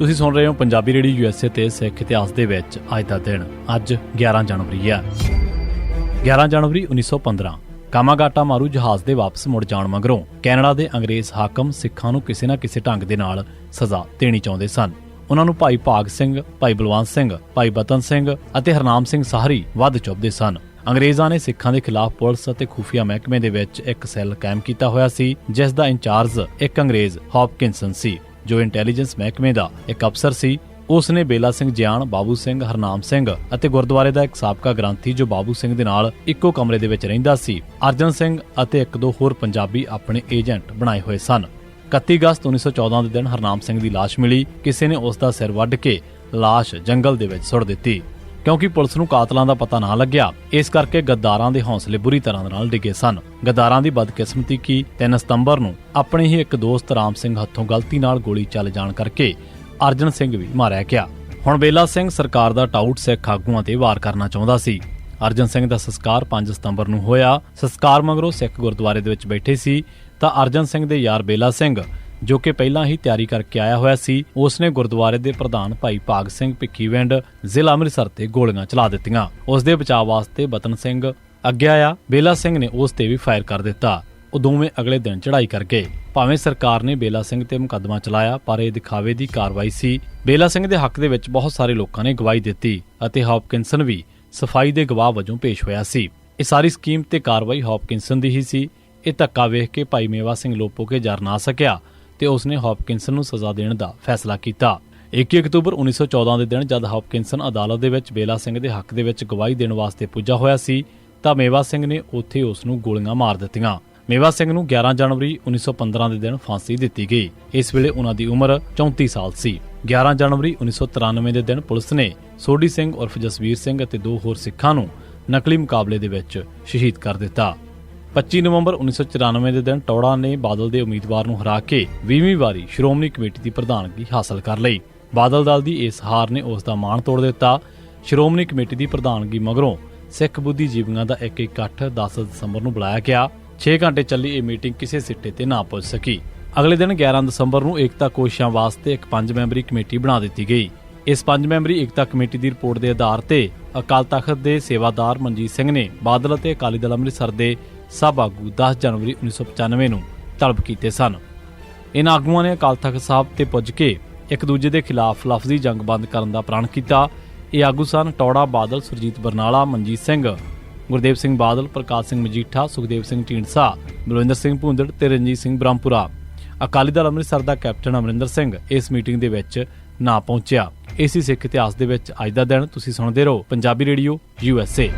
ਤੁਸੀਂ ਸੁਣ ਰਹੇ ਹੋ ਪੰਜਾਬੀ ਰੇਡੀਓ ਯੂਐਸਏ ਤੇ ਸਿੱਖ ਇਤਿਹਾਸ ਦੇ ਵਿੱਚ ਅੱਜ ਦਾ ਦਿਨ, ਅੱਜ 11 ਜਨਵਰੀ ਹੈ। 11 ਜਨਵਰੀ 1915 ਕਾਮਾਗਾਟਾ ਮਾਰੂ ਜਹਾਜ਼ ਦੇ ਵਾਪਸ ਮੁੜ ਜਾਣ ਮਗਰੋਂ ਕੈਨੇਡਾ ਦੇ ਅੰਗਰੇਜ਼ ਹਾਕਮ ਸਿੱਖਾਂ ਨੂੰ ਕਿਸੇ ਨਾ ਕਿਸੇ ਢੰਗ ਦੇ ਨਾਲ ਸਜ਼ਾ ਦੇਣੀ ਚਾਹੁੰਦੇ ਸਨ। ਉਹਨਾਂ ਨੂੰ ਭਾਈ ਭਾਗ ਸਿੰਘ, ਭਾਈ ਬਲਵੰਤ ਸਿੰਘ, ਭਾਈ ਬਤਨ ਸਿੰਘ ਅਤੇ ਹਰਨਾਮ ਸਿੰਘ ਸਾਹਰੀ ਵੱਧ ਚੁੱਭਦੇ ਸਨ। ਅੰਗਰੇਜ਼ਾਂ ਨੇ ਸਿੱਖਾਂ ਦੇ ਖਿਲਾਫ ਪੁਲਿਸ ਅਤੇ ਖੂਫੀਆ ਮਹਿਕਮੇ ਦੇ ਵਿੱਚ ਇੱਕ ਸੈੱਲ ਕਾਇਮ ਕੀਤਾ ਹੋਇਆ ਸੀ, ਜਿਸ ਦਾ ਇੰਚਾਰਜ ਇੱਕ ਅੰਗਰੇਜ਼ ਹੌਪਕਿੰਸਨ ਸੀ। ਜੋ ਇੰਟੈਲੀਜੈਂਸ ਮਹਿਕਮੇ ਦਾ ਇੱਕ ਅਫਸਰ ਸੀ, ਉਸ ਨੇ ਬੇਲਾ ਸਿੰਘ ਜਿਆਣ, ਬਾਬੂ ਸਿੰਘ ਹਰਨਾਮ ਸਿੰਘ ਅਤੇ ਗੁਰਦੁਆਰੇ ਦਾ ਇੱਕ ਸਾਬਕਾ ਗ੍ਰੰਥੀ ਜੋ ਬਾਬੂ ਸਿੰਘ ਦੇ ਨਾਲ ਇੱਕੋ ਕਮਰੇ ਦੇ ਵਿੱਚ ਰਹਿੰਦਾ ਸੀ, ਅਰਜਨ ਸਿੰਘ ਅਤੇ ਇੱਕ ਦੋ ਹੋਰ ਪੰਜਾਬੀ ਆਪਣੇ ਏਜੰਟ ਬਣਾਏ ਹੋਏ ਸਨ। 31 ਅਗਸਤ 1914 ਦੇ ਦਿਨ ਹਰਨਾਮ ਸਿੰਘ ਦੀ ਲਾਸ਼ ਮਿਲੀ, ਕਿਸੇ ਨੇ ਉਸ ਦਾ ਸਿਰ ਵੱਢ ਕੇ ਲਾਸ਼ ਜੰਗਲ ਦੇ ਵਿੱਚ ਸੁੱਟ ਦਿੱਤੀ। ਕਿਉਂਕਿ ਪੁਲਿਸ ਨੂੰ ਕਾਤਲਾਂ ਦਾ ਪਤਾ ਨਾ ਲੱਗਿਆ। ਇਸ ਕਰਕੇ ਗੱਦਾਰਾਂ ਦੇ ਹੌਸਲੇ ਬੁਰੀ ਤਰ੍ਹਾਂ ਨਾਲ ਡਿੱਗੇ ਸਨ। ਗੱਦਾਰਾਂ ਦੀ ਬਦਕਿਸਮਤੀ ਕੀ? 3 ਸਤੰਬਰ ਨੂੰ ਆਪਣੇ ਹੀ ਇੱਕ ਦੋਸਤ ਰਾਮ ਸਿੰਘ ਹੱਥੋਂ ਗਲਤੀ ਨਾਲ ਗੋਲੀ ਚੱਲ ਜਾਣ ਕਰਕੇ ਅਰਜਨ ਸਿੰਘ ਵੀ ਮਾਰਿਆ ਗਿਆ। ਹੁਣ ਬੇਲਾ ਸਿੰਘ ਸਰਕਾਰ ਦਾ ਟਾਊਟ ਸਿੱਖ ਆਗੂਆਂ ਤੇ ਵਾਰ ਕਰਨਾ ਚਾਹੁੰਦਾ ਸੀ। ਅਰਜਨ ਸਿੰਘ ਦਾ ਸੰਸਕਾਰ 5 ਸਤੰਬਰ ਨੂੰ ਹੋਇਆ। ਸੰਸਕਾਰ ਮਗਰੋਂ ਸਿੱਖ ਗੁਰਦੁਆਰੇ ਦੇ ਵਿੱਚ ਬੈਠੇ ਸੀ। ਤਾਂ ਅਰਜਨ ਸਿੰਘ ਦੇ ਯਾਰ ਬੇਲਾ ਸਿੰਘ ਜੋ ਕਿ ਪਹਿਲਾਂ ਹੀ ਤਿਆਰੀ ਕਰਕੇ ਆਇਆ ਹੋਇਆ ਸੀ ਉਸ ਨੇ ਗੁਰਦੁਆਰੇ ਦੇ ਪ੍ਰਧਾਨ ਭਾਈ ਭਾਗ ਸਿੰਘ ਭਿੱਖੀਵਿੰਡ ਜ਼ਿਲ੍ਹਾ ਅੰਮ੍ਰਿਤਸਰ ਤੇ ਗੋਲੀਆਂ ਚਲਾ ਦਿੱਤੀਆਂ। ਉਸ ਦੇ ਬਚਾਅ ਵਾਸਤੇ ਬਤਨ ਸਿੰਘ ਅੱਗੇ ਆਇਆ, ਬੇਲਾ ਸਿੰਘ ਨੇ ਉਸ ਤੇ ਵੀ ਫਾਇਰ ਕਰ ਦਿੱਤਾ। ਉਹ ਦੋਵੇਂ ਅਗਲੇ ਦਿਨ ਚੜ੍ਹਾਈ ਕਰ ਗਏ। ਭਾਵੇਂ ਸਰਕਾਰ ਨੇ ਬੇਲਾ ਸਿੰਘ ਤੇ ਮੁਕੱਦਮਾ ਚਲਾਇਆ, ਪਰ ਇਹ ਦਿਖਾਵੇ ਦੀ ਕਾਰਵਾਈ ਸੀ। ਬੇਲਾ ਸਿੰਘ ਦੇ ਹੱਕ ਦੇ ਵਿੱਚ ਬਹੁਤ ਸਾਰੇ ਲੋਕਾਂ ਨੇ ਗਵਾਹੀ ਦਿੱਤੀ ਅਤੇ ਹੌਪਕਿੰਸਨ ਵੀ ਸਫ਼ਾਈ ਦੇ ਗਵਾਹ ਵਜੋਂ ਪੇਸ਼ ਹੋਇਆ ਸੀ। ਇਹ ਸਾਰੀ ਸਕੀਮ ਤੇ ਕਾਰਵਾਈ ਹੌਪਕਿੰਸਨ ਦੀ ਹੀ ਸੀ। ਇਹ ਧੱਕਾ ਵੇਖ ਕੇ ਭਾਈ ਮੇਵਾ ਸਿੰਘ ਲੋਪੋ ਕੇ ਜਰ ਨਾ ਸਕਿਆ। ਤੇ ਉਸਨੇ ਹੌਪਕਿੰਸਨ ਨੂੰ ਸਜ਼ਾ ਦੇਣ ਦਾ ਫੈਸਲਾ ਕੀਤਾ। 21 ਅਕਤੂਬਰ 1914 ਦੇ ਦਿਨ ਜਦ ਹੌਪਕਿੰਸਨ ਅਦਾਲਤ ਦੇ ਵਿੱਚ ਬੇਲਾ ਸਿੰਘ ਦੇ ਹੱਕ ਦੇ ਵਿੱਚ ਗਵਾਹੀ ਦੇਣ ਵਾਸਤੇ ਪੁੱਜਾ ਹੋਇਆ ਸੀ, ਤਾਂ ਮੇਵਾ ਸਿੰਘ ਨੇ ਉੱਥੇ ਉਸ ਨੂੰ ਗੋਲੀਆਂ ਮਾਰ ਦਿੱਤੀਆਂ। ਮੇਵਾ ਸਿੰਘ ਨੂੰ 11 ਜਨਵਰੀ 1915 ਦੇ ਦਿਨ ਫਾਂਸੀ ਦਿੱਤੀ ਗਈ। ਇਸ ਵੇਲੇ ਉਹਨਾਂ ਦੀ ਉਮਰ 34 ਸਾਲ ਸੀ। 11 ਜਨਵਰੀ 1993 ਦੇ ਦਿਨ ਪੁਲਿਸ ਨੇ ਸੋਢੀ ਸਿੰਘ ਉਰਫ ਜਸਵੀਰ ਸਿੰਘ ਅਤੇ ਦੋ ਹੋਰ ਸਿੱਖਾਂ ਨੂੰ ਨਕਲੀ ਮੁਕਾਬਲੇ ਦੇ ਵਿੱਚ ਸ਼ਹੀਦ ਕਰ ਦਿੱਤਾ। 25 ਨਵੰਬਰ 1994 ਦੇ ਦਿਨ ਟੌੜਾ ਨੇ ਬਾਦਲ ਦੇ ਉਮੀਦਵਾਰ ਨੂੰ ਹਰਾ ਕੇ 20ਵੀਂ ਵਾਰੀ ਸ਼੍ਰੋਮਣੀ ਕਮੇਟੀ ਦੀ ਪ੍ਰਧਾਨਗੀ ਹਾਸਲ ਕਰ ਲਈ। ਬਾਦਲ ਦਲ ਦੀ ਇਸ ਹਾਰ ਨੇ ਉਸ ਦਾ ਮਾਣ ਤੋੜ ਦਿੱਤਾ। ਸ਼੍ਰੋਮਣੀ ਕਮੇਟੀ ਦੀ ਪ੍ਰਧਾਨਗੀ ਮਗਰੋਂ ਸਿੱਖ ਬੁੱਧੀਜੀਵੀਆਂ ਦਾ ਇੱਕ ਇਕੱਠ 10 ਦਸੰਬਰ ਨੂੰ ਬੁਲਾਇਆ ਗਿਆ। 6 ਘੰਟੇ ਚੱਲੀ ਇਹ ਮੀਟਿੰਗ ਕਿਸੇ ਸਿੱਟੇ ਤੇ ਨਾ ਪਹੁੰਚ ਸਕੀ। ਅਗਲੇ ਦਿਨ 11 ਦਸੰਬਰ ਨੂੰ ਏਕਤਾ ਕੋਸ਼ਿਸ਼ਾਂ ਵਾਸਤੇ ਇੱਕ ਪੰਜ ਮੈਂਬਰੀ ਕਮੇਟੀ ਬਣਾ ਦਿੱਤੀ ਗਈ। ਇਸ ਪੰਜ ਮੈਂਬਰੀ ਏਕਤਾ ਕਮੇਟੀ ਦੀ ਰਿਪੋਰਟ ਦੇ ਆਧਾਰ ਤੇ ਅਕਾਲ ਤਖਤ ਦੇ ਸੇਵਾਦਾਰ ਮਨਜੀਤ ਸਿੰਘ ਨੇ ਬਾਦਲ ਅਤੇ ਅਕਾਲੀ ਦਲ ਅੰਮ੍ਰਿਤਸਰ ਦੇ ਸਭ ਆਗੂ 10 ਜਨਵਰੀ 1995 ਨੂੰ ਤਲਬ ਕੀਤੇ ਸਨ। ਇਨ੍ਹਾਂ ਆਗੂਆਂ ਨੇ ਅਕਾਲ ਤਖਤ ਸਾਹਿਬ ਤੇ ਪੁੱਜ ਕੇ ਇੱਕ ਦੂਜੇ ਦੇ ਖਿਲਾਫ ਲਫ਼ਜ਼ੀ ਜੰਗ ਬੰਦ ਕਰਨ ਦਾ ਪ੍ਰਣ ਕੀਤਾ। ਇਹ ਆਗੂ ਸਨ ਟੌੜਾ ਬਾਦਲ ਸੁਰਜੀਤ ਬਰਨਾਲਾ, ਮਨਜੀਤ ਸਿੰਘ, ਗੁਰਦੇਵ ਸਿੰਘ ਬਾਦਲ, ਪ੍ਰਕਾਸ਼ ਸਿੰਘ ਮਜੀਠਾ, ਸੁਖਦੇਵ ਸਿੰਘ ਢੀਂਡਸਾ, ਬਲਵਿੰਦਰ ਸਿੰਘ ਭੁੰਦੜ ਤੇ ਰਣਜੀਤ ਸਿੰਘ ਬ੍ਰਹਮਪੁਰਾ। ਅਕਾਲੀ ਦਲ ਅੰਮ੍ਰਿਤਸਰ ਦਾ ਕੈਪਟਨ ਅਮਰਿੰਦਰ ਸਿੰਘ ਇਸ ਮੀਟਿੰਗ ਦੇ ਵਿੱਚ ਨਾ ਪਹੁੰਚਿਆ। ਇਸੇ ਸਿੱਖ ਇਤਿਹਾਸ ਦੇ ਵਿੱਚ ਅੱਜ ਦਾ ਦਿਨ ਤੁਸੀਂ ਸੁਣਦੇ ਰਹੋ। Punjabi radio, U S A.